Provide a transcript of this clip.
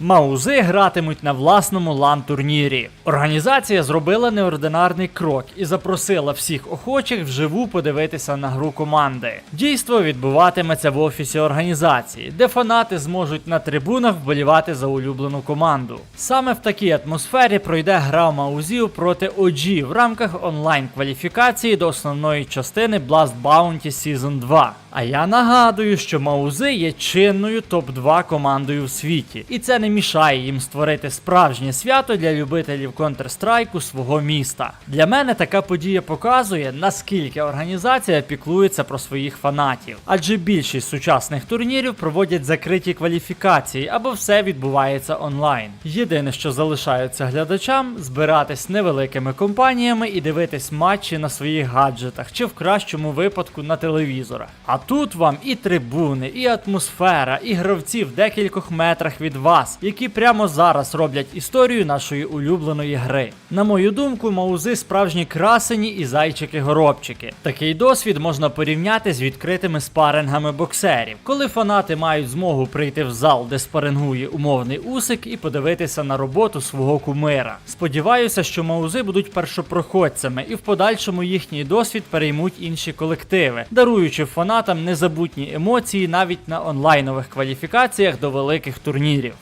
Маузи гратимуть на власному лан-турнірі. Організація зробила неординарний крок і запросила всіх охочих вживу подивитися на гру команди. Дійство відбуватиметься в офісі організації, де фанати зможуть на трибунах вболівати за улюблену команду. Саме в такій атмосфері пройде гра маузів проти OG в рамках онлайн кваліфікації до основної частини Blast Bounty Season 2. А я нагадую, що Маузи є чинною топ-2 командою в світі, і це не мішає їм створити справжнє свято для любителів Counter-Strike свого міста. Для мене така подія показує, наскільки організація піклується про своїх фанатів, адже більшість сучасних турнірів проводять закриті кваліфікації або все відбувається онлайн. Єдине, що залишається глядачам, збиратись невеликими компаніями і дивитись матчі на своїх гаджетах чи в кращому випадку на телевізорах. А тут вам і трибуни, і атмосфера, і гравці в декількох метрах від вас, які прямо зараз роблять історію нашої улюбленої гри. На мою думку, маузи справжні красені і зайчики-горобчики. Такий досвід можна порівняти з відкритими спарингами боксерів, коли фанати мають змогу прийти в зал, де спарингує умовний усик, і подивитися на роботу свого кумира. Сподіваюся, що маузи будуть першопроходцями, і в подальшому їхній досвід переймуть інші колективи, даруючи фанатам незабутні емоції навіть на онлайнових кваліфікаціях до великих турнірів.